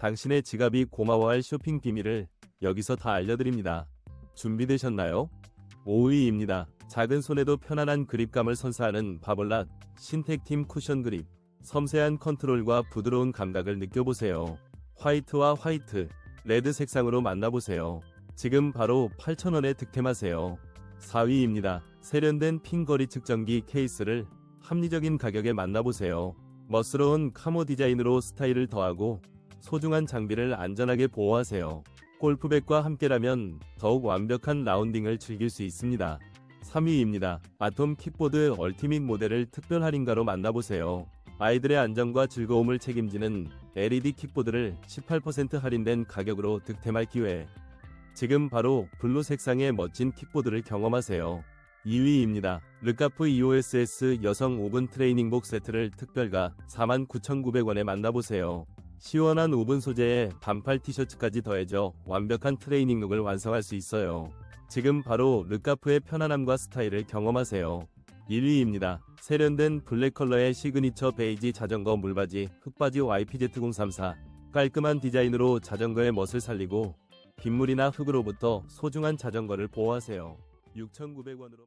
당신의 지갑이 고마워할 쇼핑 비밀을 여기서 다 알려드립니다. 준비되셨나요? 5위입니다. 작은 손에도 편안한 그립감을 선사하는 바볼랏 신텍팀 쿠션 그립. 섬세한 컨트롤과 부드러운 감각을 느껴보세요. 화이트와 화이트, 레드 색상으로 만나보세요. 지금 바로 8,000원에 득템하세요. 4위입니다. 세련된 핀거리 측정기 케이스를 합리적인 가격에 만나보세요. 멋스러운 카모 디자인으로 스타일을 더하고 소중한 장비를 안전하게 보호하세요. 골프백과 함께라면 더욱 완벽한 라운딩을 즐길 수 있습니다. 3위입니다. 아톰 킥보드 얼티밋 모델을 특별 할인가로 만나보세요. 아이들의 안전과 즐거움을 책임지는 LED 킥보드를 18% 할인된 가격으로 득템할 기회. 지금 바로 블루 색상의 멋진 킥보드를 경험하세요. 2위입니다. 르카프 EOSS 여성 5분 트레이닝복 세트를 특별가 49,900원에 만나보세요. 시원한 5분 소재에 반팔 티셔츠까지 더해져 완벽한 트레이닝 룩을 완성할 수 있어요. 지금 바로 르카프의 편안함과 스타일을 경험하세요. 1위입니다. 세련된 블랙 컬러의 시그니처 베이지 자전거 물바지 흑바지 YPZ034 깔끔한 디자인으로 자전거의 멋을 살리고 빗물이나 흙으로부터 소중한 자전거를 보호하세요. 6,900원으로